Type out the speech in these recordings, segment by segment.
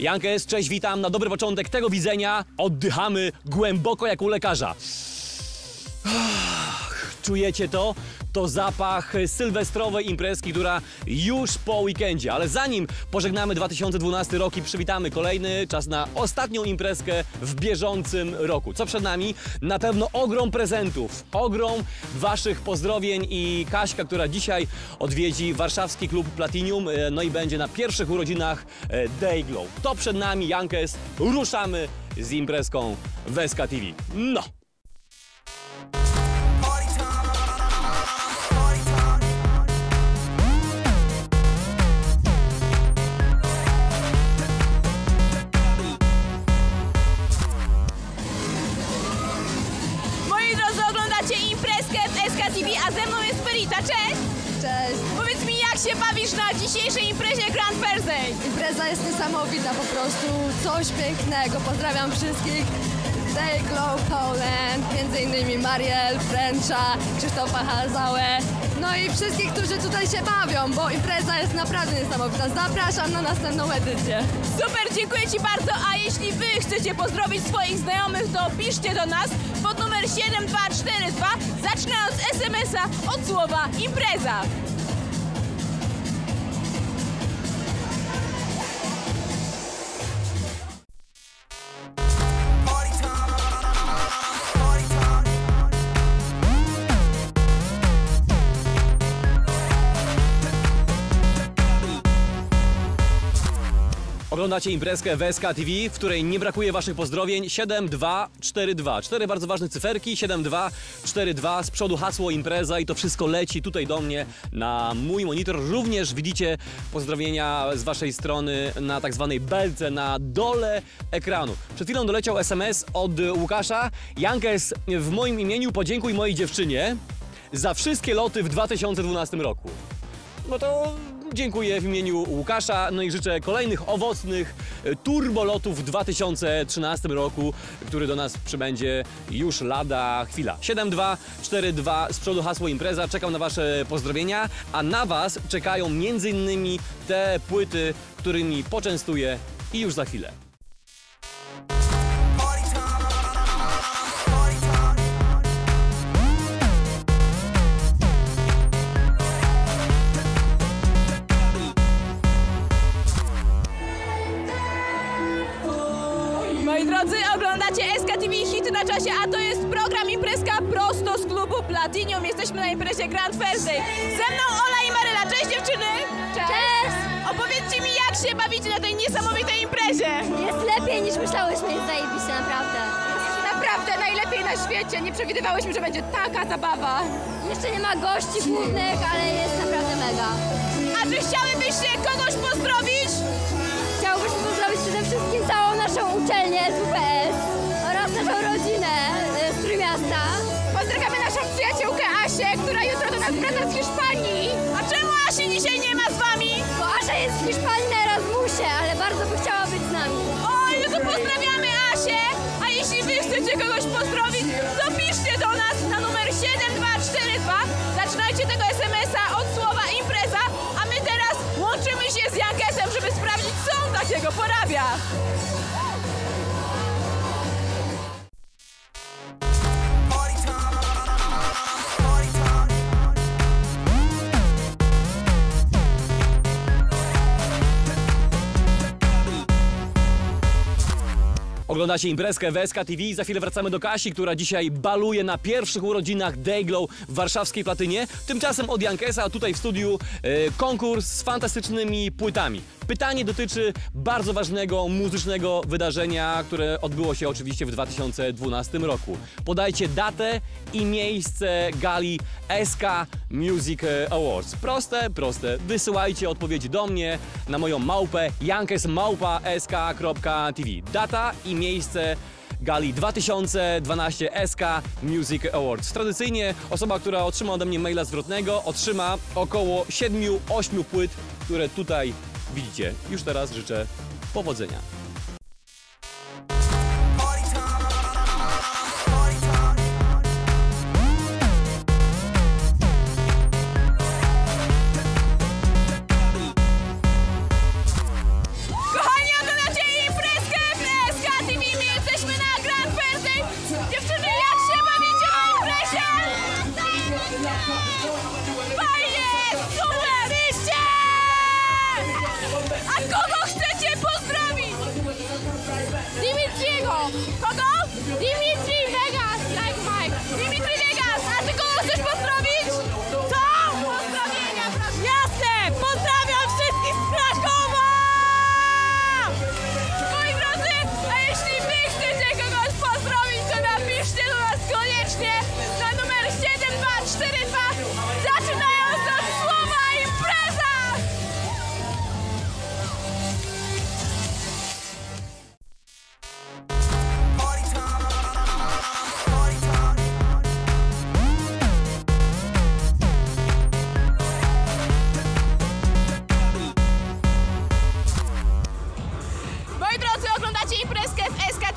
Jankes, cześć, witam. Na dobry początek tego widzenia oddychamy głęboko jak u lekarza. Czujecie to? To zapach sylwestrowej imprezki, która już po weekendzie. Ale zanim pożegnamy 2012 rok i przywitamy kolejny, czas na ostatnią imprezkę w bieżącym roku. Co przed nami? Na pewno ogrom prezentów, ogrom waszych pozdrowień i Kaśka, która dzisiaj odwiedzi warszawski klub Platinum, e, no i będzie na pierwszych urodzinach e, Dayglow. To przed nami, Jankes, ruszamy z imprezką w SK TV. No! Się bawisz na dzisiejszej imprezie Grand Thursday? Impreza jest niesamowita, po prostu coś pięknego. Pozdrawiam wszystkich Day Glow Poland, między innymi Mariel, Frencha, Krzysztofa Halzałę, no i wszystkich, którzy tutaj się bawią, bo impreza jest naprawdę niesamowita. Zapraszam na następną edycję. Super, dziękuję Ci bardzo, a jeśli Wy chcecie pozdrowić swoich znajomych, to piszcie do nas pod numer 7242, zaczynając SMS-a od słowa impreza. Oglądacie imprezkę w SK TV, w której nie brakuje waszych pozdrowień 7242. Cztery bardzo ważne cyferki 7242. Z przodu hasło impreza i to wszystko leci tutaj do mnie na mój monitor. Również widzicie pozdrowienia z waszej strony na tak zwanej belce na dole ekranu. Przed chwilą doleciał SMS od Łukasza. Jankes, w moim imieniu podziękuj mojej dziewczynie za wszystkie loty w 2012 roku. No to dziękuję w imieniu Łukasza, no i życzę kolejnych owocnych e, turbolotów w 2013 roku, który do nas przybędzie już lada chwila. 7242 z przodu hasło impreza, czekam na wasze pozdrowienia, a na was czekają innymi te płyty, którymi poczęstuję i już za chwilę. Drodzy, oglądacie SKTV Hity na czasie, a to jest program imprezka prosto z klubu Platinum. Jesteśmy na imprezie Grand Thursday. Ze mną Ola i Maryla. Cześć dziewczyny! Cześć! Opowiedzcie mi, jak się bawicie na tej niesamowitej imprezie! Jest lepiej niż myślałyśmy, jest zajebiście, naprawdę. Naprawdę najlepiej na świecie. Nie przewidywałyśmy, że będzie taka zabawa. Jeszcze nie ma gości głównych, ale jest naprawdę mega. A czy chciałybyście kogoś pozdrowić? Chciałbyśmy pozdrowić przede wszystkim całą która jutro do nas wraca z Hiszpanii. A czemu Asi dzisiaj nie ma z wami? Bo Asia jest w Hiszpanii na Erasmusie, ale bardzo by chciała być z nami. Oj, no to pozdrawiamy Asię! A jeśli wy chcecie kogoś pozdrowić, to piszcie do nas na numer 7242. Zaczynajcie tego SMS-a od słowa impreza, a my teraz łączymy się z Jankesem, żeby sprawdzić, co on takiego porabia. Oglądacie imprezkę w SK TV. Za chwilę wracamy do Kasi, która dzisiaj baluje na pierwszych urodzinach Dayglow w warszawskiej Platynie. Tymczasem od Jankesa, tutaj w studiu e, konkurs z fantastycznymi płytami. Pytanie dotyczy bardzo ważnego muzycznego wydarzenia, które odbyło się oczywiście w 2012 roku. Podajcie datę i miejsce gali SK Music Awards. Proste, proste. Wysyłajcie odpowiedzi do mnie na moją małpę jankesmałpa.sk.tv. Data i miejsce gali 2012 SK Music Awards. Tradycyjnie osoba, która otrzyma ode mnie maila zwrotnego, otrzyma około 7-8 płyt, które tutaj widzicie. Już teraz życzę powodzenia.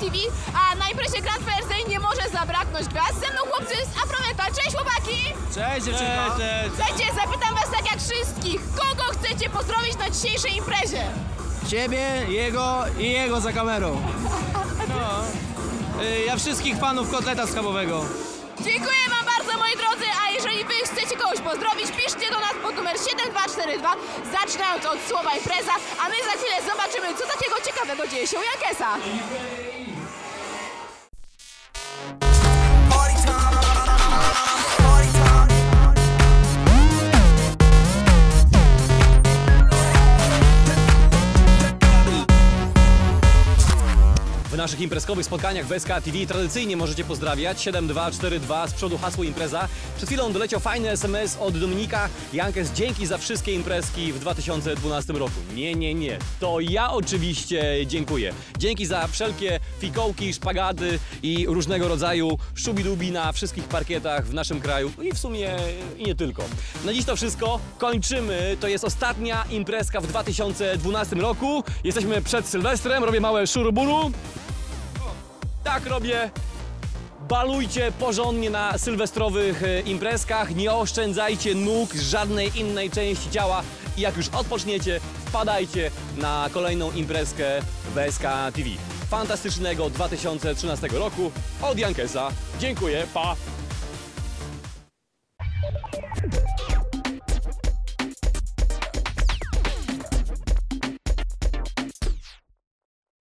SKTV, a na imprezie Grand Fair nie może zabraknąć gwiazd. Ze mną chłopcy z Afrometal. Cześć chłopaki! Cześć dziewczynko! Słuchajcie, zapytam was tak jak wszystkich. Kogo chcecie pozdrowić na dzisiejszej imprezie? Ciebie, jego i jego za kamerą. No. Y, Ja wszystkich fanów kotleta schabowego. Dziękuję drodzy, a jeżeli wy chcecie kogoś pozdrowić, piszcie do nas pod numer 7242, zaczynając od słowa impreza, a my za chwilę zobaczymy, co takiego ciekawego dzieje się u Jankesa. W naszych imprezkowych spotkaniach w SK TV tradycyjnie możecie pozdrawiać 7242 z przodu hasło impreza. Przed chwilą doleciał fajny SMS od Dominika Jankes. Dzięki za wszystkie imprezki w 2012 roku. Nie, nie, nie. To ja oczywiście dziękuję. Dzięki za wszelkie fikołki, szpagaty i różnego rodzaju szubidubi na wszystkich parkietach w naszym kraju i w sumie i nie tylko. Na dziś to wszystko. Kończymy. To jest ostatnia imprezka w 2012 roku. Jesteśmy przed Sylwestrem. Robię małe szuruburu. Tak robię. Balujcie porządnie na sylwestrowych e, imprezkach, nie oszczędzajcie nóg żadnej innej części ciała i jak już odpoczniecie, wpadajcie na kolejną imprezkę w SK TV. Fantastycznego 2013 roku od Jankesa. Dziękuję, pa!